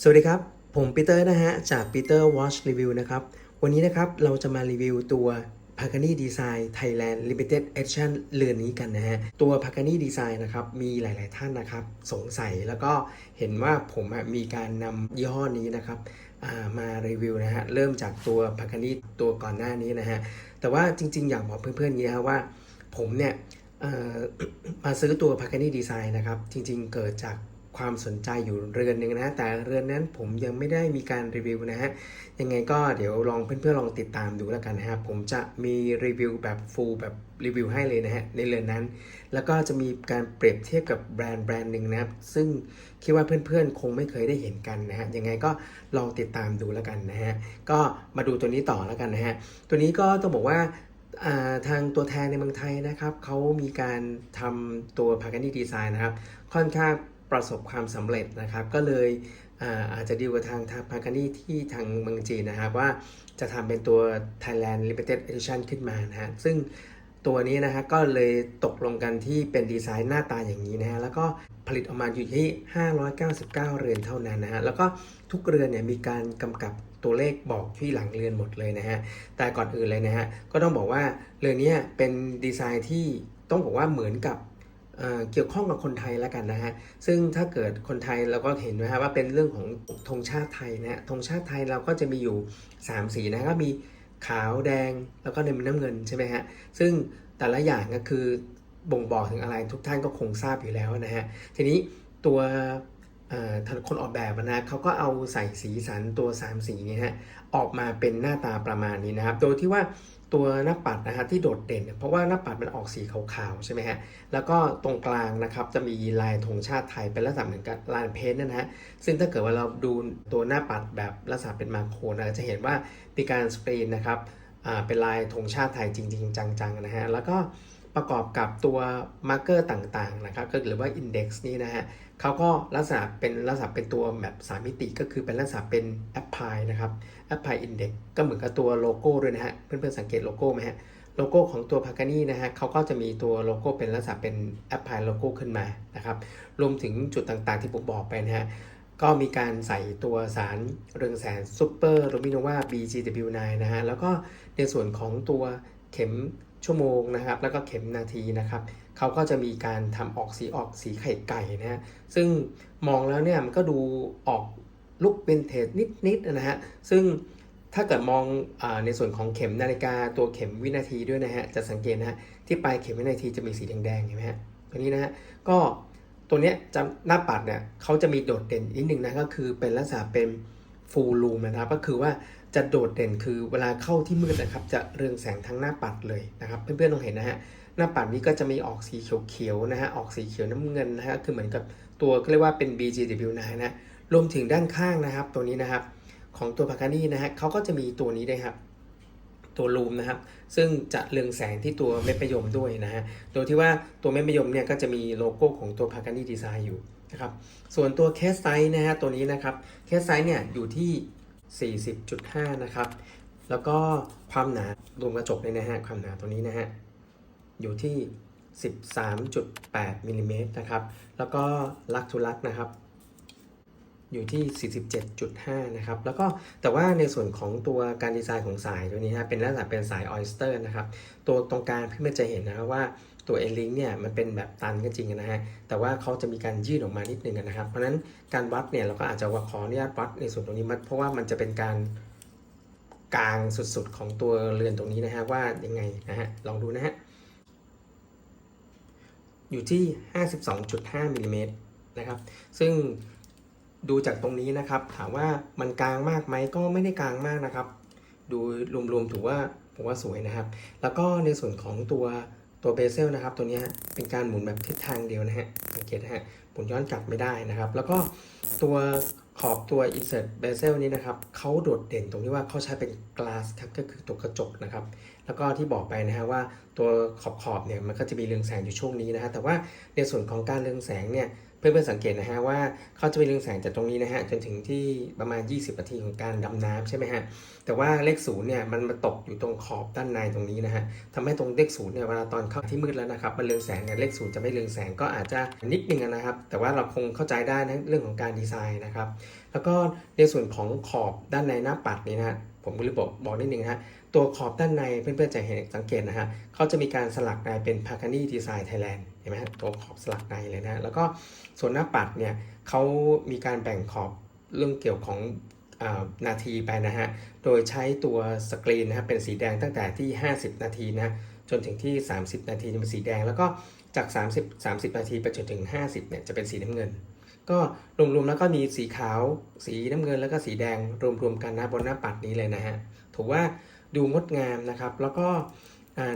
สวัสดีครับ ผมปีเตอร์นะฮะ จาก Peter Watch Review นะครับ วันนี้นะครับเราจะมารีวิวตัว Pagani Design Thailand Limited Edition เรือนนี้กันนะฮะ ตัว Pagani Design นะครับ มีหลาย ๆ ท่านนะครับ สงสัยแล้วก็เห็นว่าผมมีการนำยี่ห้อนี้นะครับมารีวิวนะฮะ เริ่มจากตัว Pagani ตัวก่อนหน้านี้นะฮะ แต่ว่าจริง ๆ อยากบอกเพื่อน ๆ นี้นะว่าผมเนี่ยมาซื้อตัว Pagani Design นะครับ จริง ๆ เกิดจาก ความสนใจอยู่เรือนหนึ่งนะแต่เรือนนั้นผมยังไม่ได้มีการรีวิวนะฮะยังไงก็เดี๋ยวลองเพื่อนๆลองติดตามดูแล้วกันนะฮะผมจะมีรีวิวแบบฟูลแบบรีวิวให้เลยนะฮะในเรือนนั้น แล้วก็จะมีการเปรียบเทียบกับแบรนด์แบรนด์หนึ่งนะครับซึ่งคิดว่าเพื่อนๆ คงไม่เคยได้เห็นกันนะฮะยังไงก็ลองติดตามดูแล้วกันนะฮะก็มาดูตัวนี้ต่อแล้วกันนะฮะตัวนี้ก็ต้องบอกว่าทางตัวแทนในเมืองไทยนะครับเขามีการทำตัว p a g a n i Design นะครับ ค่อนข้าง ประสบความสำเร็จนะครับ ก็เลยอาอาจจะดีลกับทางทาง p a g a n i ที่ทางเมืองจีนนะครับว่าจะทำเป็นตัว Thailand Limited Edition ขึ้นมานะฮะซึ่งตัวนี้นะฮะก็เลยตกลงกันที่เป็นดีไซน์หน้าตาอย่างนี้นะฮะแล้วก็ผลิตออกมาอยู่ที่ 599 เรือนเท่านั้นนะฮะแล้วก็ทุกเรือนเนี่ยมีการกำกับตัวเลขบอกที่หลังเรือนหมดเลยนะฮะแต่ก่อนอื่นเลยนะฮะก็ต้องบอกว่าเรือนนี้เป็นดีไซน์ที่ต้องบอกว่าเหมือนกับ เกี่ยวข้องกับคนไทยแล้วกันนะฮะ ซึ่งถ้าเกิดคนไทยเราก็เห็นนะฮะว่าเป็นเรื่องของธงชาติไทยนะฮะธงชาติไทยเราก็จะมีอยู่ 3 สีนะก็มีขาวแดงแล้วก็ในน้ำเงินใช่ไหมฮะ ซึ่งแต่ละอย่างก็คือบ่งบอกถึงอะไรทุกท่านก็คงทราบอยู่แล้วนะฮะ ทีนี้ตัวเอ่อทางคนออกแบบนะเขาก็เอาใส่สีสันตัว 3 สีนี้ฮะออกมาเป็นหน้าตาประมาณนี้นะครับ โดยที่ว่า ตัวหน้าปัดนะฮะที่โดดเด่นเนี่ยเพราะว่าหน้าปัดมันออกสีขาวๆใช่ไหมฮะแล้วก็ตรงกลางนะครับจะมีลายธงชาติไทยเป็นลักษณะเหมือนกับลายเพ้นท์นะฮะซึ่งถ้าเกิดว่าเราดูตัวหน้าปัดแบบลักษณะเป็นมาโครนะจะเห็นว่ามีการสกรีนนะครับเป็นลายธงชาติไทยจริง ๆ จังๆนะฮะแล้วก็ ประกอบกับตัวมาร์เกอร์ต่างๆนะครับก็หรือว่าอินเด็กซ์นี่นะฮะเขาก็ลักษณะเป็นลักษณะเป็นตัวแบบสามิติก็คือเป็นลักษณะเป็นแอปพลายนะครับแอปพลายอินเด็กก็เหมือนกับตัวโลโก้ด้วยนะฮะเพื่อนๆสังเกตโลโก้ไหมฮะโลโก้ของตัวพากานี่นะฮะเขาก็จะมีตัวโลโก้เป็นลักษณะเป็นแอปพลายโลโก้ขึ้นมานะครับรวมถึงจุดต่างๆที่ผมบอกไปนะฮะก็มีการใส่ตัวสารเรืองแสงซูเปอร์โรมิโนวา BGW9 นะฮะแล้วก็ในส่วนของตัวเข็ม ชั่วโมงนะครับ แล้วก็เข็มนาทีนะครับเขาก็จะมีการทำออกสีออกสีไข่ไก่นะฮะซึ่งมองแล้วเนี่ยมันก็ดูออกลุกเป็นเทจนิดๆนะฮะซึ่งถ้าเกิดมองอในส่วนของเข็มนาฬิกาตัวเข็มวินาทีด้วยนะฮะจะสังเกตนะฮะที่ปลายเข็มวินาทีจะมีสีแดงๆเห็นไหมฮะตัวนี้นะฮะก็ตัวเนี้ยจะหน้าปัดเนี่ยเขาจะมีโดดเด่นนิดนึงนะก็คือเป็นลักษณะเป็นฟูลลูมนะครับก็คือว่า จะโดดเด่นคือเวลาเข้าที่มืดนะครับ จะเรืองแสงทั้งหน้าปัดเลยนะครับ เพื่อนๆต้องเห็นนะฮะหน้าปัดนี้ก็จะมีออกสีเขียวๆนะฮะออกสีเขียวน้ำเงินนะฮะคือเหมือนกับตัวก็เรียกว่าเป็น BGW9 นะฮะรวมถึงด้านข้างนะครับ ตัวนี้นะครับ ของตัวพาคานี่นะฮะเขาก็จะมีตัวนี้ด้วยครับตัวลูมนะครับ ซึ่งจะเรืองแสงที่ตัวเม็ดมะยมด้วยนะฮะ โดยที่ว่าตัวเม็ดมะยมเนี่ยก็จะมีโลโก้ของตัวพา g านี่ดีไซน์อยู่นะครับ ส่วนตัวเคสไซส์นะฮะตัวนี้นะครับเคสไซส์เนี่ยอยู่ที่ 40.5 นะครับ แล้วก็ความหนารวมกระจกเลยนะฮะ ความหนาตัวนี้นะฮะ อยู่ที่ 13.8มิลลิเมตรนะครับ แล้วก็ลักทุลักนะครับ อยู่ที่ 47.5 นะครับ แล้วก็แต่ว่าในส่วนของตัวการดีไซน์ของสายตัวนี้นะเป็นลักษณะเป็นสายออยสเตอร์นะครับ ตัวตรงกลางเพื่อนจะเห็นนะครับว่า ตัวเอลิงเนี่ยมันเป็นแบบตันก็จริงนะฮะ แต่ว่าเขาจะมีการยืดออกมานิดนึงนะครับ เพราะนั้นการวัดเนี่ยเราก็อาจจะว่าขออนุญาตวัดในส่วนตรงนี้มันเพราะว่ามันจะเป็นการกลางสุดๆของตัวเรือนตรงนี้นะฮะว่ายังไงนะฮะลองดูนะฮะอยู่ที่ 52.5มิลลิเมตรนะครับ ซึ่งดูจากตรงนี้นะครับ ถามว่ามันกลางมากไหมก็ไม่ได้กลางมากนะครับ ดูรวมๆถือว่าผมว่าสวยนะครับ แล้วก็ในส่วนของตัว ตัวเบเซลนะครับตัวนี้เป็นการหมุนแบบทิศทางเดียวนะฮะสังเกตนะฮะหมุนย้อนกลับไม่ได้นะครับ แล้วก็ตัวขอบตัว insert bezel นี้นะครับเขาโดดเด่นตรงที่ว่าเขาใช้เป็น glass ครับก็คือตัวกระจกนะครับ แล้วก็ที่บอกไปนะฮะว่าตัวขอบขอบเนี่ยมันก็จะมีเรืองแสงอยู่ช่วงนี้นะฮะแต่ว่าในส่วนของการเรืองแสงเนี่ย เพื่อนๆสังเกตนะฮะว่าเขาจะมีเรืองแสงจากตรงนี้นะฮะจนถึงที่ประมาณ 20นาทีของการดำน้ำใช่ไหมฮะแต่ว่าเลขศูนย์เนี่ยมันมาตกอยู่ตรงขอบด้านในตรงนี้นะฮะทำให้ตรงเลขศูนย์เนี่ยเวลาตอนเข้าที่มืดแล้วนะครับมันเรืองแสงเนี่ยเลขศูนย์จะไม่เรืองแสงก็อาจจะนิดนึงนะครับ แต่ว่าเราคงเข้าใจได้นะเรื่องของการดีไซน์นะครับแล้วก็ในส่วนของขอบด้านในหน้าปัดนี่นะฮะผมก็เลยบอกบอกนิดนึงนะฮะตัวขอบด้านในเพื่อนๆจะเห็นสังเกตนะฮะเขาจะมีการสลักลายเป็น p a g a n i Design Thailand เห็นไหมตัวขอบสลักในเลยนะ แล้วก็ส่วนหน้าปัดเนี่ยเขามีการแบ่งขอบเรื่องเกี่ยวของอนาทีไปนะฮะ โดยใช้ตัวสกรีนนะฮะเป็นสีแดงตั้งแต่ที่ 50 นาทีนะจนถึงที่ 30 นาทีจะเป็นสีแดง แล้วก็จาก 30 30 นาทีไปจนถึง 50เนี่ยจะเป็นสีน้ำเงิน ก็รวมๆแล้วก็มีสีขาว สีน้ำเงิน แล้วก็สีแดงรวมๆกันนะบนหน้าปัดนี้เลยนะฮะถือว่าดูงดงามนะครับ แล้วก็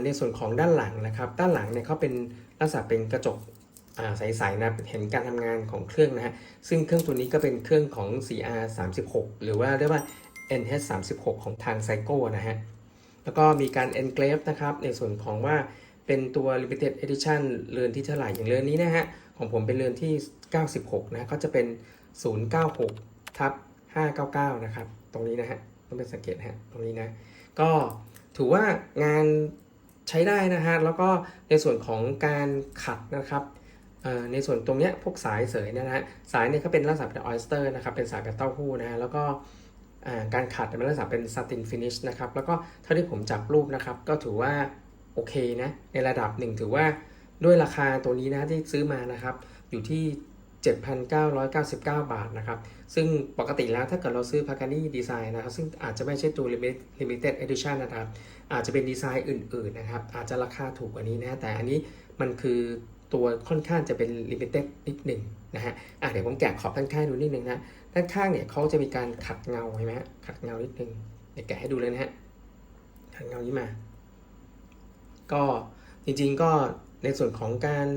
ในส่วนของด้านหลังนะครับ ด้านหลังเนี่ยเขาเป็น ลักษณะเป็นกระจกใสๆนะเห็นการทำงานของเครื่องนะฮะซึ่งเครื่องตัวนี้ก็เป็นเครื่องของ CR 36หรือว่าเรียกว่า NH 36ของทางไซโก้นะฮะแล้วก็มีการ engrave นะครับในส่วนของว่าเป็นตัว limited edition เรือนที่เท่าไหร่อย่างเรือนนี้นะฮะของผมเป็นเรือนที่ 96 นะก็จะเป็น 096ทับ599 นะครับ ตรงนี้นะฮะต้องเป็นสังเกตฮะตรงนี้นะ ก็ถือว่างาน ใช้ได้นะฮะ แล้วก็ในส่วนของการขัดนะครับในส่วนตรงเนี้ยพวกสายเสยเนยนะฮะ สายเนี่ยก็เป็นลักษณะเป็นออยสเตอร์นะครับ เป็นสายแบบเต้าหู้นะฮะ แล้วก็การขัดเป็นลักษณะเป็นซาตินฟินิชนะครับ แล้วก็เท่าที่ผมจับรูปนะครับ ก็ถือว่าโอเคนะ ในระดับหนึ่งถือว่าด้วยราคาตัวนี้นะที่ซื้อมานะครับ อยู่ที่ 7,999 บาทนะครับ ซึ่งปกติแล้วถ้าเกิดเราซื้อ Pagani Design นะครับ ซึ่งอาจจะไม่ใช่ตัว Limited Edition นะครับ อาจจะเป็นดีไซน์อื่น ๆ นะครับ อาจจะราคาถูกกว่านี้นะ แต่อันนี้มันคือตัวค่อนข้างจะเป็น Limited นิดหนึ่งนะฮะอะเดี๋ยวผมแกะขอบด้านข้างดูนิดนึงนะ ด้านข้างเนี่ยเขาจะมีการขัดเงาใช่ไหมฮะ ขัดเงานิดนึง เดี๋ยวแกะให้ดูเลยนะฮะ ขัดเงานี้มา ก็จริงๆก็ในส่วนของการ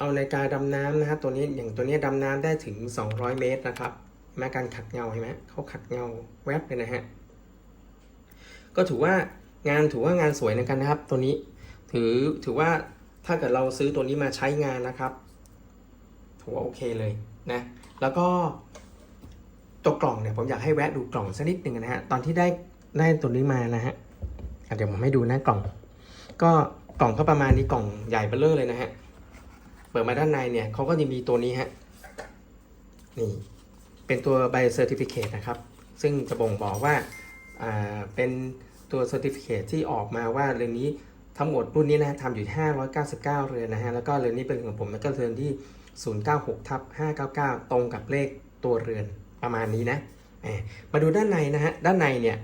เอานาฬิกาดำน้ำนะครับตัวนี้อย่างตัวนี้ดำน้ำได้ถึง 200 เมตรนะครับเห็นไหมาการขัดเงาเห็นไหมเขาขัดเงาแวบเลยนะฮะก็ถือว่างานถือว่างานสวยนะกันนะครับ ตัวนี้ถือถือว่าถ้าเกิดเราซื้อตัวนี้มาใช้งานนะครับถือว่าโอเคเลยนะแล้วก็ตัวกล่องเนี่ยผมอยากให้แวะดูกล่องสักนิดหนึ่งนะฮะตอนที่ได้ได้ตัวนี้มานะฮะเดี๋ยวผมให้ดูหน้ากล่อง ก็กล่องก็ประมาณนี้กล่องใหญ่เบ้อร่อเลยนะฮะ เปิดมาด้านในเนี่ยเขาก็จะมีตัวนี้ฮะนี่เป็นตัว Bio Certificate นะครับ ซึ่งจะบ่งบอกว่าอ่าเป็นตัว Certificate ที่ออกมาว่าเรือนนี้ทั้งหมดรุ่นนี้นะทำอยู่ที่599 เรือนนะฮะแล้วก็เรือนนี้เป็นของผมแล้วก็เรือนที่ 096ทับ599 ตรงกับเลขตัวเรือนประมาณนี้นะมาดูด้านในนะฮะด้านในเนี่ย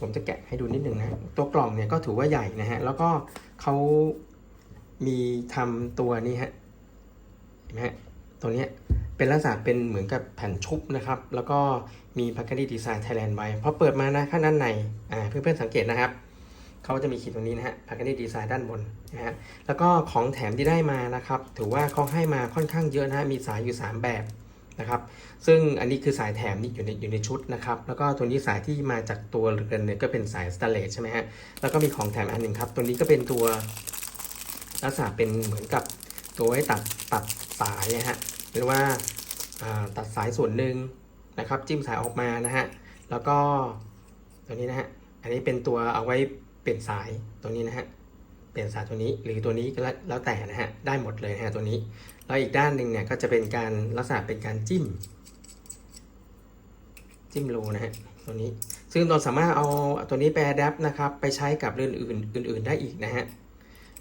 ผมจะแกะให้ดูนิดหนึ่งนะตัวกล่องเนี่ยก็ถือว่าใหญ่นะฮะแล้วก็เขา มีทำตัวนี้ฮะเห็นไหมฮะตัวเนี้ยเป็นลักษณะเป็นเหมือนกับแผ่นชุบนะครับ แล้วก็มี p a c k a g e Design Thailand ไว้พอเปิดมานะข้างด้านในอ่าเพื่อนๆสังเกตนะครับเขาจะมีขีดตรงนี้นะฮะ p a c k a g e Design ด้านบนนะฮะแล้วก็ของแถมที่ได้มานะครับ ถือว่าเขาให้มาค่อนข้างเยอะนะฮะมีสายอยู่ 3 แบบนะครับ ซึ่งอันนี้คือสายแถมนี่อยู่ในอยู่ในชุดนะครับ แล้วก็ตัวนี้สายที่มาจากตัวเรือนเนี่ยก็เป็นสายสแตนเลสใช่ไหมฮะ แล้วก็มีของแถมอันหนึ่งครับ ตัวนี้ก็เป็นตัว ลักษณะเป็นเหมือนกับตัวไว้ตัดตัดสายนะฮะหรือว่าตัดสายส่วนหนึ่งนะครับจิ้มสายออกมานะฮะแล้วก็ตัวนี้นะฮะอันนี้เป็นตัวเอาไว้เปลี่ยนสายตัวนี้นะฮะเปลี่ยนสายตัวนี้หรือตัวนี้ก็แล้วแต่นะฮะได้หมดเลยนะฮะตัวนี้แล้วอีกด้านหนึ่งเนี่ยก็จะเป็นการลักษณะเป็นการจิ้ม จิ้มรูนะฮะตัวนี้ซึ่งเราสามารถเอาตัวนี้ไปอัดแอปนะครับไปใช้กับเรื่อนอื่นอื่น ๆ ได้อีกนะฮะ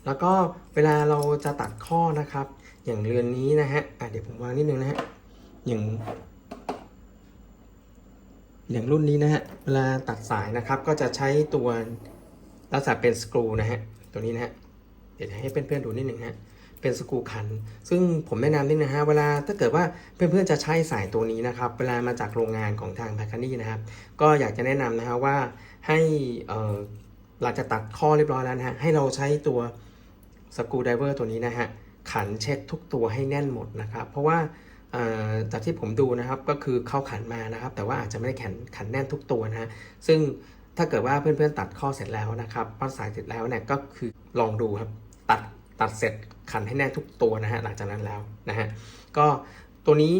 แล้วก็เวลาเราจะตัดข้อนะครับ อย่างเรือนนี้นะฮะะเดี๋ยวผมวางนิดนึงนะฮะอย่างอย่างรุ่นนี้นะฮะเวลาตัดสายนะครับก็จะใช้ตัวลักษณะเป็นสกรูนะฮะตัวนี้นะฮะเดี๋ยวให้เพื่อนๆดูนิดนึงฮะเป็นสกรูขัน ซึ่งผมแนะนำนิดนะฮะเวลาถ้าเกิดว่าเพื่อนๆจะใช้สายตัวนี้นะครับ เวลามาจากโรงงานของทางแพคคานี่นะครับ ก็อยากจะแนะนำนะฮะว่าให้เอ่อหลังจากตัดข้อเรียบร้อยแล้วนะฮะให้เราใช้ตัว สกูไดเวอร์ตัวนี้นะฮะขันเช็คทุกตัวให้แน่นหมดนะครับ เพราะว่าจากที่ผมดูนะครับก็คือเข้าขันมานะครับ แต่ว่าอาจจะไม่ได้ขันขันแน่นทุกตัวนะฮะซึ่งถ้าเกิดว่าเพื่อนๆตัดข้อเสร็จแล้วนะครับปั้นสายเสร็จแล้วเนี่ยก็คือลองดูครับตัดตัดเสร็จขันให้แน่นทุกตัวนะฮะหลังจากนั้นแล้วนะฮะก็ตัวนี้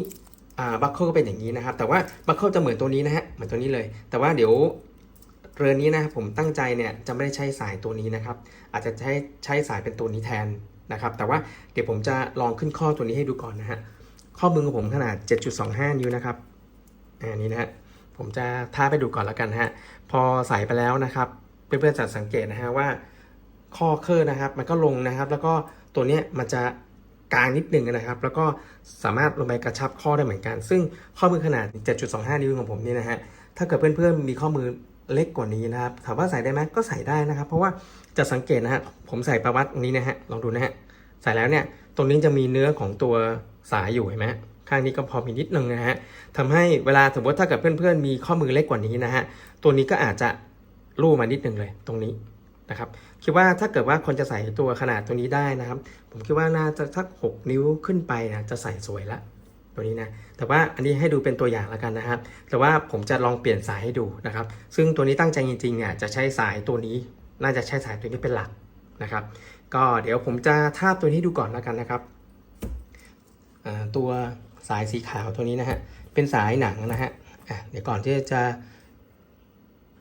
บัคเคิลก็เป็นอย่างนี้นะครับ แต่ว่าบัคเคิลจะเหมือนตัวนี้นะฮะเหมือนตัวนี้เลย แต่ว่าเดี๋ยว เรือนี้นะครับผมตั้งใจเนี่ยจะไม่ได้ใช้สายตัวนี้นะครับ อาจจะใช้ใช้สายเป็นตัวนี้แทนนะครับ แต่ว่าเดี๋ยวผมจะลองขึ้นข้อตัวนี้ให้ดูก่อนนะฮะข้อมือของผมขนาด 7.25 นิ้วนะครับอันนี้นะฮะผมจะท้าไปดูก่อนแล้วกันนะฮะพอใส่ไปแล้วนะครับเพื่อนๆจะสังเกตนะฮะว่า ข้อเคอร์นะครับ มันก็ลงนะครับ แล้วก็ตัวเนี้ยมันจะกลางนิดหนึ่งนะครับ แล้วก็สามารถลงไปกระชับข้อได้เหมือนกัน ซึ่งข้อมือขนาด 7.25 นิ้วของผมนี่นะฮะถ้าเกิดเพื่อนๆมีข้อมือ เล็กกว่านี้นะครับ ถามว่าใส่ได้ไหมก็ใส่ได้นะครับ เพราะว่าจะสังเกตนะฮะ ผมใส่ประวัติตรงนี้นะฮะ ลองดูนะฮะ ใส่แล้วเนี่ย ตรงนี้จะมีเนื้อของตัวสายอยู่เห็นไหมข้างนี้ก็พอมีนิดนึงนะฮะทำให้เวลาสมมติถ้าเกิดเพื่อนๆ มีข้อมือเล็กกว่านี้นะฮะ ตัวนี้ก็อาจจะลู่มานิดนึงเลย ตรงนี้นะครับคิดว่าถ้าเกิดว่าคนจะใส่ตัวขนาดตัวนี้ได้นะครับ ผมคิดว่าน่าจะสัก 6 นิ้วขึ้นไปนะจะใส่สวยละ ตัวนี้นะแต่ว่าอันนี้ให้ดูเป็นตัวอย่างแล้วกันนะครับ แต่ว่าผมจะลองเปลี่ยนสายให้ดูนะครับ ซึ่งตัวนี้ตั้งใจจริงๆเนี่ยจะใช้สายตัวนี้ น่าจะใช้สายตัวนี้เป็นหลักนะครับ ก็เดี๋ยวผมจะทาบตัวนี้ดูก่อนแล้วกันนะครับตัวสายสีขาวตัวนี้นะฮะเป็นสายหนังนะฮะเดี๋ยวก่อนที่จะ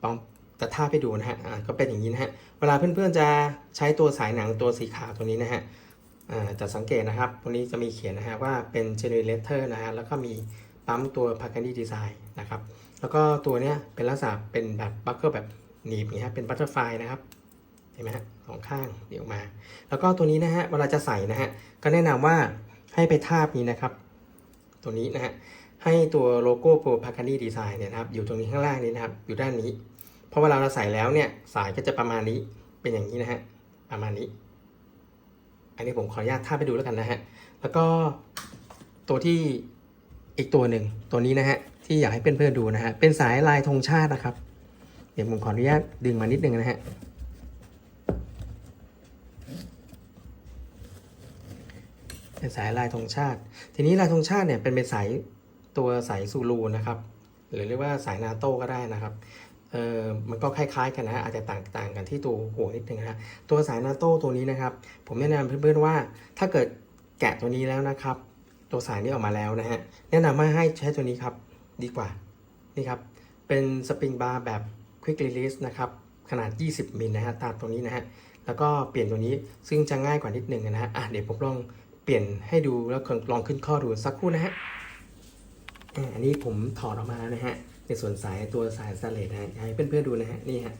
ลองจะทาบให้ดูนะฮะก็เป็นอย่างนี้นะฮะเวลาเพื่อนๆจะใช้ตัวสายหนังตัวสีขาวตัวนี้นะฮะ จะสังเกตนะครับ ตรงนี้จะมีเขียนนะฮะว่าเป็น generator นะฮะ แล้วก็มีปั๊มตัว p a c a n y design นะครับ แล้วก็ตัวเนี้ยเป็นลักษณะเป็นแบบบัคเกอร์แบบหนีบนี่ฮะ เป็นบัตเตอร์ไฟนะครับ เห็นไหมฮะสองข้างเดี๋ยวมา แล้วก็ตัวนี้นะฮะ เวลาจะใส่นะฮะ ก็แนะนำว่าให้ไปทาบนี้นะครับ ตัวนี้นะฮะ ให้ตัวโลโก้โปรพาคานีดีไซน์เนี่ยนะครับ อยู่ตรงนี้ข้างล่างนี้นะครับ อยู่ด้านนี้ เพราะเวลาเราใส่แล้วเนี่ย สายก็จะประมาณนี้ เป็นอย่างนี้นะฮะ ประมาณนี้ อันนี้ผมขออนุญาตท่าไปดูแล้วกันนะฮะ แล้วก็ตัวที่อีกตัวหนึ่งตัวนี้นะฮะที่อยากให้เพื่อนๆดูนะฮะเป็นสายลายธงชาตินะครับ เดี๋ยวผมขออนุญาตดึงมานิดนึงนะฮะเป็นสายลายธงชาติ ทีนี้ลายธงชาติเนี่ยเป็นเป็นสายตัวสายซูรูนะครับ หรือเรียกว่าสายนาโต้ก็ได้นะครับ มันก็คล้ายๆกันนะฮะอาจจะต่างต่างกันที่ตัวหัวนิดนึงนะฮะตัวสายนาโต้ตัวนี้นะครับ ผมแนะนำเพื่อนๆว่า ถ้าเกิดแกะตัวนี้แล้วนะครับ ตัวสายนี้ออกมาแล้วนะฮะแนะนำว่าให้ใช้ตัวนี้ครับดีกว่านี่ครับเป็นสปริงบาร์แบบ Quick Release นะครับขนาด 20มิลนะฮะตามตรงนี้นะฮะแล้วก็เปลี่ยนตัวนี้ซึ่งจะง่ายกว่านิดนึงนะฮะอะเดี๋ยวผมลองเปลี่ยนให้ดูแล้วลองขึ้นข้อดูสักครู่นะฮะอะอันนี้ผมถอดออกมาแล้วนะฮะ ในส่วนสายตัวสายสแตนเลสนะฮะให้เพื่อนๆดูนะฮะนี่ฮะ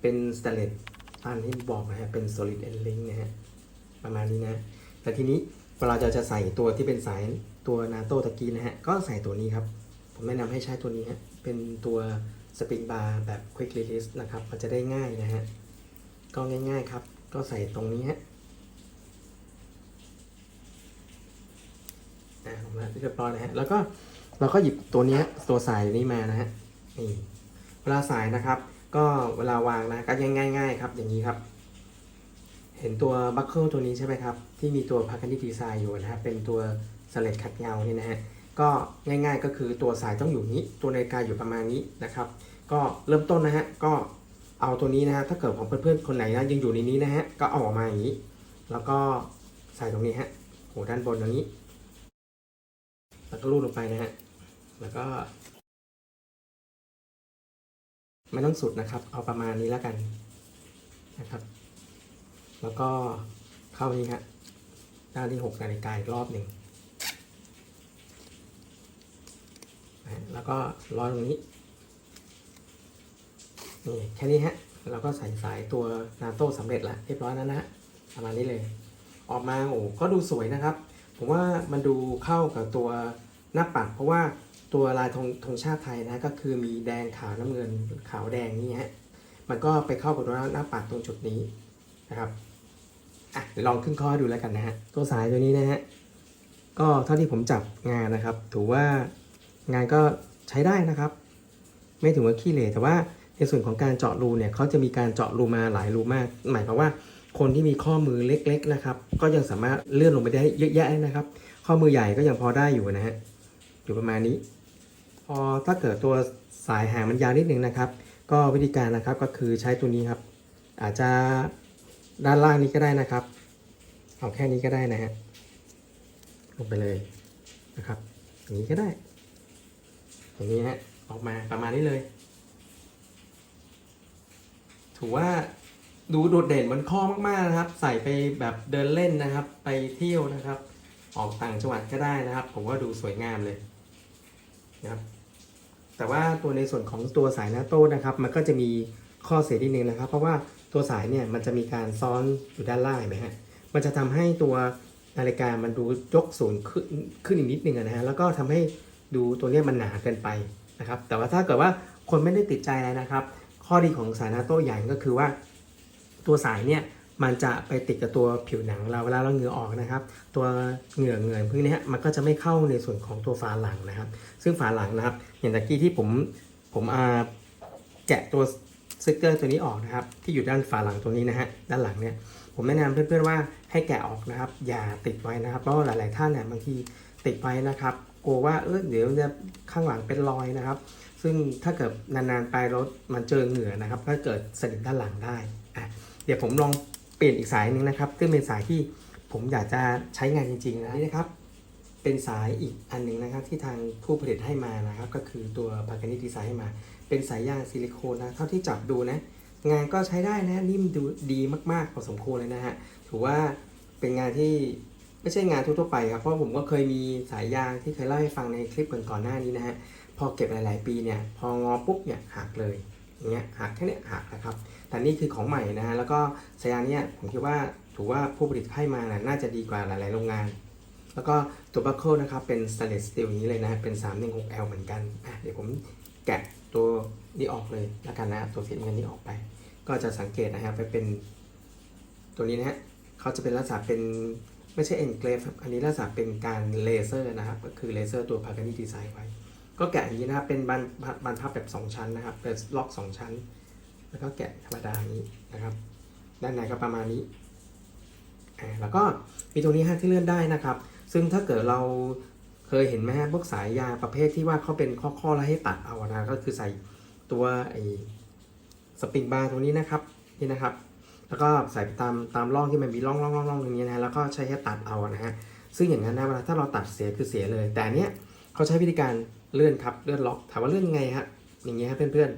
เป็นสแตนเลสตามที่บอกนะฮะเป็น solid end link นะฮะประมาณนี้นะ แต่ทีนี้เวลาจะจะใส่ตัวที่เป็นสายตัวนาโต้ตะกี้นะฮะก็ใส่ตัวนี้ครับ ผมแนะนำให้ใช้ตัวนี้ฮะเป็นตัวสปริงบาร์แบบ quick release นะครับ มันจะได้ง่ายนะฮะก็ง่ายๆครับ ก็ใส่ตรงนี้ฮะอ่ามาเรียบร้อยนะฮะแล้วก็ เราก็หยิบตัวนี้ตัวสายนี้มานะฮะนี่เวลาสายนะครับ ก็เวลาวางนะก็ง่ายง่ายๆครับ อย่างนี้ครับ เห็นตัวบัคเกิลตัวนี้ใช่ไหมครับ ที่มีตัวพาร์คันดี้ดีไซน์อยู่นะครับเป็นตัวสเลดขัดเงานี่นะฮะก็ง่ายๆก็คือตัวสายต้องอยู่นี้ ตัวนาฬิกาอยู่ประมาณนี้นะครับ ก็เริ่มต้นนะฮะก็เอาตัวนี้นะฮะถ้าเกิดของเพื่อนๆคนไหนนะยังอยู่ในนี้นะฮะก็เอาออกมาอย่างนี้ แล้วก็ใส่ตรงนี้ฮะโหด้านบนตรงนี้ แล้วก็ลูดลงไปนะฮะ แล้วก็ไม่ต้องสุดนะครับ เอาประมาณนี้แล้วกันนะครับ แล้วก็เข้านี้ฮะด้านที่6นาฬิกาอีกรอบหนึ่งแล้วก็ร้อยตรงนี้นี่แค่นี้ฮะเราก็ใส่สายตัวนาโต้สำเร็จล้วเรียบร้อยแล้วนะฮะประมาณนี้เลย ออกมาโอ้ก็ดูสวยนะครับ ผมว่ามันดูเข้ากับตัวหน้าปัดเพราะว่า ตัวลายธงธงชาติไทยนะก็คือมีแดงขาวน้ำเงินขาวแดงนี่ฮะมันก็ไปเข้ากับตัวหน้าปัดตรงจุดนี้นะครับอะเดี๋ยวลองขึ้นข้อดูแล้วกันนะฮะตัวสายตัวนี้นะฮะก็เท่าที่ผมจับงานนะครับ ถือว่างานก็ใช้ได้นะครับ ไม่ถึงว่าขี้เหร่แต่ว่าในส่วนของการเจาะรูเนี่ยเขาจะมีการเจาะรูมาหลายรูมาก หมายความว่าคนที่มีข้อมือเล็ก ๆนะครับ ก็ยังสามารถเลื่อนลงไปได้เยอะแยะนะครับ ข้อมือใหญ่ก็ยังพอได้อยู่นะฮะอยู่ประมาณนี้ พอถ้าเกิดตัวสายหางมันยาวนิดนึงนะครับ ก็วิธีการนะครับก็คือใช้ตัวนี้ครับ อาจจะด้านล่างนี้ก็ได้นะครับ เอาแค่นี้ก็ได้นะฮะลงไปเลยนะครับอย่างนี้ก็ได้ อย่างนี้ฮะออกมาประมาณนี้เลย ถือว่าดูโดดเด่นบนข้อมากๆนะครับ ใส่ไปแบบเดินเล่นนะครับ ไปเที่ยวนะครับ ออกต่างจังหวัดก็ได้นะครับ ผมว่าดูสวยงามเลยนะครับ แต่ว่าตัวในส่วนของตัวสายหน้าโต้นะครับ มันก็จะมีข้อเสียนิดนึงนะครับ เพราะว่าตัวสายเนี่ยมันจะมีการซ้อนอยู่ด้านล่างไหมฮะมันจะทำให้ตัวนาฬิกามันดูยกศูนย์ขึ้นขึ้นอีกนิดนึงนะฮะแล้วก็ทำให้ดูตัวเนี้ยมันหนาเกินไปนะครับ แต่ว่าถ้าเกิดว่าคนไม่ได้ติดใจอะไรนะครับ ข้อดีของสายหน้าโต้อย่ก็คือว่า ตัวสายเนี่ย มันจะไปติดกับตัวผิวหนังเราเวลาเราเหงื่อออกนะครับ ตัวเหงื่อเหงื่อพวกนี้ฮะมันก็จะไม่เข้าในส่วนของตัวฝาหลังนะครับ ซึ่งฝาหลังนะครับ อย่างตะกี้ที่ผมผมอาแกะตัวสติ๊กเกอร์ตัวนี้ออกนะครับ ที่อยู่ด้านฝาหลังตรงนี้นะฮะด้านหลังเนี่ยผมแนะนำเพื่อนๆว่าให้แกะออกนะครับ อย่าติดไว้นะครับ เพราะว่าหลายๆท่านเนี่ยบางทีติดไว้นะครับกลัวว่าเออเดี๋ยวจะข้างหลังเป็นรอยนะครับ ซึ่งถ้าเกิดนานๆไปรถมันเจอเหงื่อนะครับ ก็เกิดสนิมด้านหลังได้อะเดี๋ยวผมลอง เปลี่ยนอีกสายหนึ่งนะครับซึ่งเป็นสายที่ผมอยากจะใช้งานจริงๆนะนี่นะครับ เป็นสายอีกอันหนึ่งนะครับ ที่ทางผู้ผลิตให้มานะครับ ก็คือตัวพาร์การ i ดีไซน์ให้มา เป็นสายยางซิลิโคนนะเท่าที่จับดูนะ งานก็ใช้ได้นะนิ่มดูดีมากๆพอสมควรเลยนะฮะถือว่าเป็นงานที่ไม่ใช่งานทั่วๆไปครับเพราะผมก็เคยมีสายยางที่เคยเล่าให้ฟังในคลิปก่อนๆหน้านี้นะฮะพอเก็บหลาย ๆ ปีเนี่ยพองอปุ๊บเนี่ยหักเลย อย่างเงี้ยหักแค่เนี้ยหักนะครับ แต่นี่คือของใหม่นะฮะแล้วก็สายาเนี่ยผมคิดว่าถือว่าผู้ผลิตให้มานะน่าจะดีกว่าหลายๆโรงงาน แล้วก็ตัวบัคเกิลนะครับเป็นส t ต n เลสสตีลนี้เลยนะเป็น 316L เหมือนกันอะเดี๋ยวผมแกะตัวนี้ออกเลยแล้วกันนะตัวสีน้ำเงินนี้ออกไป ก็จะสังเกตนะครับไปเป็นตัวนี้นะฮะเขาจะเป็นลักษณะเป็นไม่ใช่เอ็นเกรฟอันนี้ลักษณะเป็นการเลเซอร์นะครับก็คือเลเซอร์ตัวพาการ i ดีไซน์ไว้ ก็แกะอย่างนี้นะครับ เป็นบานบานพับแบบ 2 ชั้นนะครับเป็นล็อก 2 ชั้น แล้วก็แกะธรรมดาอย่างนี้นะครับ ด้านในก็ประมาณนี้ แล้วก็มีตรงนี้ฮะที่เลื่อนได้นะครับ ซึ่งถ้าเกิดเราเคยเห็นไหมฮะพวกสายยาประเภทที่ว่าเขาเป็นข้อๆแล้วให้ตัดเอาอะนะ ก็คือใส่ตัวไอ้สปริงบาร์ตรงนี้นะครับ นี่นะครับ แล้วก็ใส่ตามตามร่องที่มันมีร่องร่องร่องร่องตรงนี้นะแล้วก็ใช้แค่ตัดเอานะฮะ ซึ่งอย่างนั้นนะเวลาถ้าเราตัดเสียคือเสียเลย แต่เนี้ยเขาใช้วิธีการ เลื่อนครับเลื่อนล็อกถามว่าเลื่อนยังไงฮะอย่างเงี้ยฮะเพื่อน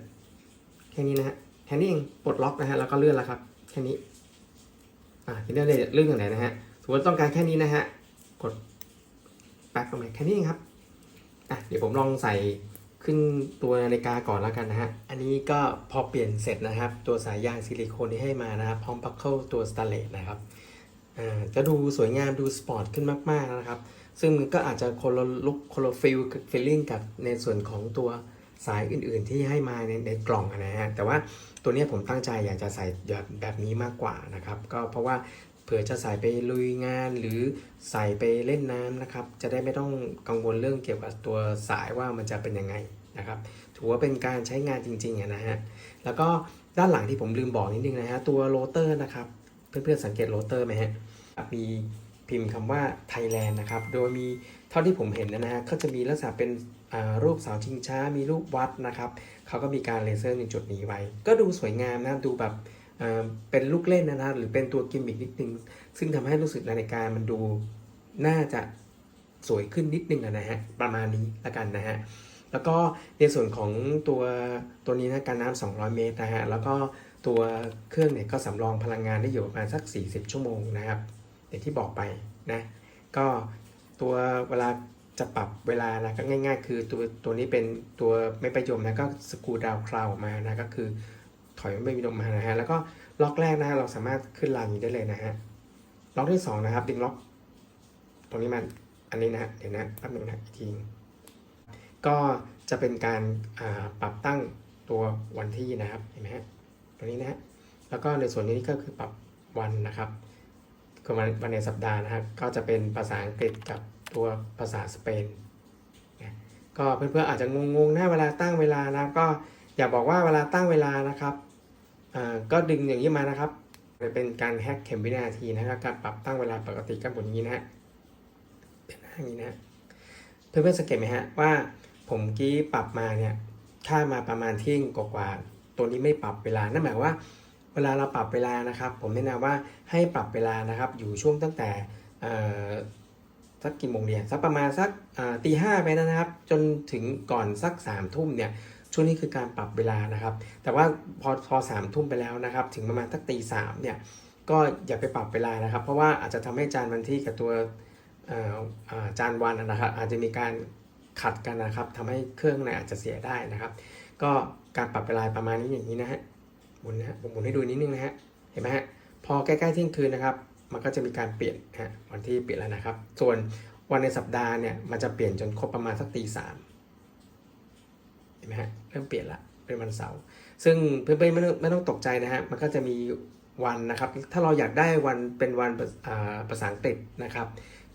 ๆแค่นี้นะฮะแค่นี้เองปลดล็อกนะฮะแล้วก็เลื่อนแล้วครับ แค่นี้อ่าทีนี้เลยเรื่องอย่างไหนนะฮะสมมติต้องการแค่นี้นะฮะกดแป๊บลงไปแค่นี้เองครับอะเดี๋ยวผมลองใส่ขึ้นตัวนาฬิกาก่อนแล้วกันนะฮะ อันนี้ก็พอเปลี่ยนเสร็จนะครับ ตัวสายยางซิลิโคนที่ให้มานะครับพร้อมปักเกิลตัวสแตนเลสนะครับอ่าจะดูสวยงามดูสปอร์ตขึ้นมากๆนะครับ ซึ่งมันก็อาจจะคนละลุกคนละฟิลฟิลลิ่งกับในส่วนของตัวสายอื่นๆ ที่ให้มาในในกล่องนะฮะแต่ว่าตัวนี้ผมตั้งใจอยากจะใส่แบบแบบนี้มากกว่านะครับ ก็เพราะว่าเผื่อจะใส่ไปลุยงานหรือใส่ไปเล่นน้ำนะครับ จะได้ไม่ต้องกังวลเรื่องเกี่ยวกับตัวสายว่ามันจะเป็นยังไงนะครับ ถือว่าเป็นการใช้งานจริงๆนะฮะแล้วก็ด้านหลังที่ผมลืมบอกนิดนึงนะฮะตัวโรเตอร์นะครับ เพื่อนๆสังเกตโรเตอร์ไหมฮะมี พิมพ์คำว่า Thailand นะครับ โดยมีเท่าที่ผมเห็นนะฮะก็จะมีลักษณะเป็นรูปเสาชิงช้า มีรูปวัดนะครับเขาก็มีการเลเซอร์ในจุดนี้ไว้ ก็ดูสวยงามนะดูแบบเป็นลูกเล่นนะนะหรือเป็นตัวกิมมิคนิดนึง ซึ่งทำให้รู้สึกนาฬิกามันดูน่าจะสวยขึ้นนิดนึงอะนะฮะประมาณนี้ละกันนะฮะแล้วก็ในส่วนของตัวตัวนี้นะการน้ำ200 เมตรนะฮะแล้วก็ตัวเครื่องเนี่ยก็สำรองพลังงานได้อยู่ประมาณสัก 40 ชั่วโมงนะครับ อย่างที่บอกไปนะก็ตัวเวลาจะปรับเวลานะก็ง่าย ๆ คือตัวตัวนี้เป็นตัวไม่ประยมนะก็สกูดาวคลาวออกมานะก็คือถอยไม่มีลงมานะฮะแล้วก็ล็อกแรกนะเราสามารถขึ้นลายนี้ได้เลยนะฮะล็อกที่สองนะครับดึงล็อก ตรงนี้มันอันนี้นะเดี๋ยวนะแป๊บหนึงนะอีกทีก็จะเป็นการาปรับตั้งตัววันที่นะครับเห็นไหมฮะตรงนี้นะฮะแล้วก็ในส่วนนี้ก็คือปรับวันนะครับ คือวันวันในสัปดาห์นะครับ ก็จะเป็นภาษาอังกฤษกับตัวภาษาสเปนนะก็เพื่อนๆอาจจะงงๆนะเวลาตั้งเวลานะก็อย่าบอกว่าเวลาตั้งเวลานะครับอ่าก็ดึงอย่างนี้มานะครับเป็นการแฮกเข็มวินาทีนะครับการปรับตั้งเวลาปกติก็บนนี้นะฮะเป็นหน้าอย่างนี้นะเพื่อนๆสังเกตไหมฮะว่าผมกี้ปรับมาเนี่ยค่ามาประมาณเที่ยงกว่าตัวนี้ไม่ปรับเวลานั่นหมายว่า เวลาเราปรับเวลานะครับ ผมแนะนำว่าให้ปรับเวลานะครับอยู่ช่วงตั้งแต่สักกี่โมงเนี่ยสักประมาณสักตีห้าไปนะครับ จนถึงก่อนสักสามทุ่มเนี่ยช่วงนี้คือการปรับเวลานะครับ แต่ว่าพอพอสามทุ่มไปแล้วนะครับ ถึงประมาณสักตีสามเนี่ยก็อย่าไปปรับเวลานะครับ เพราะว่าอาจจะทำให้จานวันที่กับตัวจานวันนะครับอาจจะมีการขัดกันนะครับทำให้เครื่องในอาจจะเสียได้นะครับ ก็การปรับเวลาประมาณนี้อย่างนี้นะฮะ หมุนนะฮะผมหมุนให้ดูนิดนึงนะฮะเห็นไหมฮะพอใกล้ๆเที่ยงคืนนะครับ มันก็จะมีการเปลี่ยนฮะวันที่เปลี่ยนแล้วนะครับ ส่วนวันในสัปดาห์เนี่ยมันจะเปลี่ยนจนครบประมาณสักตีสามเห็นไหมฮะเริ่มเปลี่ยนละเป็นวันเสาร์ซึ่งเพื่อนๆไม่ต้องไม่ต้องตกใจนะฮะมันก็จะมีวันนะครับ ถ้าเราอยากได้วันเป็นวันภาษาอังกฤษนะครับ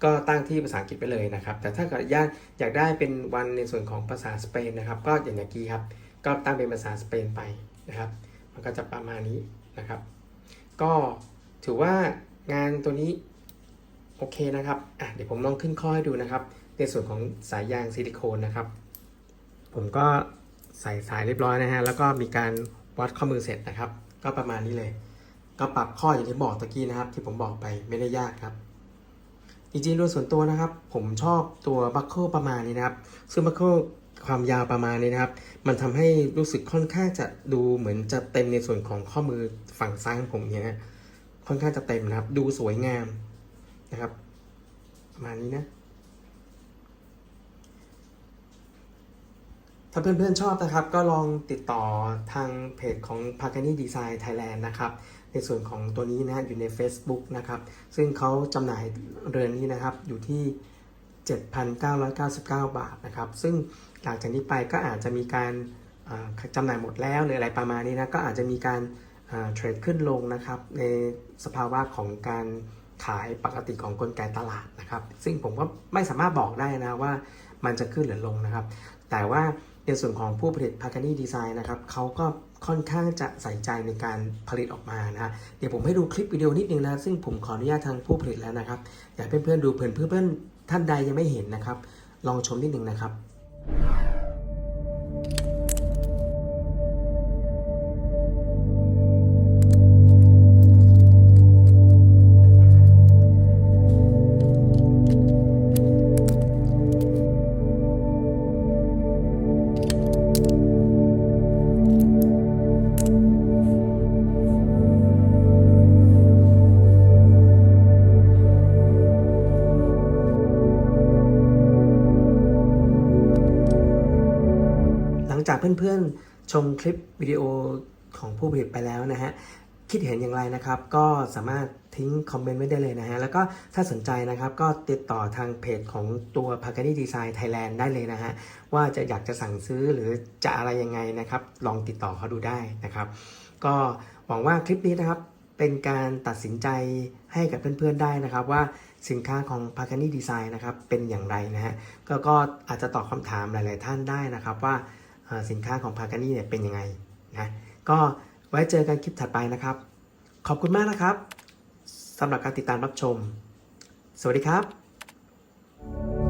ก็ตั้งที่ภาษาอังกฤษไปเลยนะครับ แต่ถ้าเกิดอยากอยากได้เป็นวันในส่วนของภาษาสเปนนะครับ ก็อย่างเมื่อกี้ครับ ก็ตั้งเป็นภาษาสเปนไปนะครับ มันก็จะประมาณนี้นะครับ ก็ถือว่างานตัวนี้โอเคนะครับอะเดี๋ยวผมลองขึ้นข้อให้ดูนะครับ ในส่วนของสายยางซิลิโคนนะครับ ผมก็ใส่สายเรียบร้อยนะฮะ แล้วก็มีการวัดข้อมือเสร็จนะครับ ก็ประมาณนี้เลย ก็ปรับข้ออย่างที่บอกตะกี้นะครับ ที่ผมบอกไปไม่ได้ยากครับ จริงๆโดยส่วนตัวนะครับ ผมชอบตัวบัคเกิลประมาณนี้นะครับ ซึ่งบัคเกิล ความยาวประมาณนี้นะครับ มันทำให้รู้สึกค่อนข้างจะดูเหมือนจะเต็มในส่วนของข้อมือฝั่งซ้ายของผมเนี่ยนะค่อนข้างจะเต็มนะครับ ดูสวยงามนะครับ ประมาณนี้นะ ถ้าเพื่อนๆชอบนะครับ ก็ลองติดต่อทางเพจของ p a g a n i Design Thailand นะครับ ในส่วนของตัวนี้นะฮะอยู่ใน Facebook นะครับ ซึ่งเขาจำหน่ายเรือนนี้นะครับอยู่ที่ 7,999 บาทนะครับ ซึ่ง หลังจากนี้ไปก็อาจจะมีการอ่าจำหน่ายหมดแล้วหรืออะไรประมาณนี้นะก็อาจจะมีการเทรดขึ้นลงนะครับในสภาวะของการขายปกติของกลไกตลาดนะครับ ซึ่งผมก็ไม่สามารถบอกได้นะว่ามันจะขึ้นหรือลงนะครับ แต่ว่าในส่วนของผู้ผลิต p a g a n i Design นะครับเขาก็ค่อนข้างจะใส่ใจในการผลิตออกมานะฮะเดี๋ยวผมให้ดูคลิปวิดีโอนิดนึงนะ ซึ่งผมขออนุญาตทางผู้ผลิตแล้วนะครับ อยากให้เพื่อนๆดูเพื่อนเพื่อนๆท่านใดยังไม่เห็นนะครับ ลองชมนิดนึงนะครับ Yeah. มคลิปวิดีโอของผู้ผลิตไปแล้วนะฮะคิดเห็นอย่างไรนะครับ ก็สามารถทิ้งคอมเมนต์ไว้ได้เลยนะฮะแล้วก็ถ้าสนใจนะครับก็ติดต่อทางเพจของตัว p a g a n i Design Thailand ได้เลยนะฮะว่าจะอยากจะสั่งซื้อหรือจะอะไรยังไงนะครับ ลองติดต่อเขาดูได้นะครับ ก็หวังว่าคลิปนี้นะครับเป็นการตัดสินใจให้กับเพื่อนๆได้นะครับว่าสินค้าของ p a g a n i Design นะครับเป็นอย่างไรนะฮะก็ก็อาจจะตอบคำถามหลาย ๆ ท่านได้นะครับว่า สินค้าของพากานี่เนี่ยเป็นยังไงนะก็ไว้เจอกันคลิปถัดไปนะครับ ขอบคุณมากนะครับสำหรับการติดตามรับชม สวัสดีครับ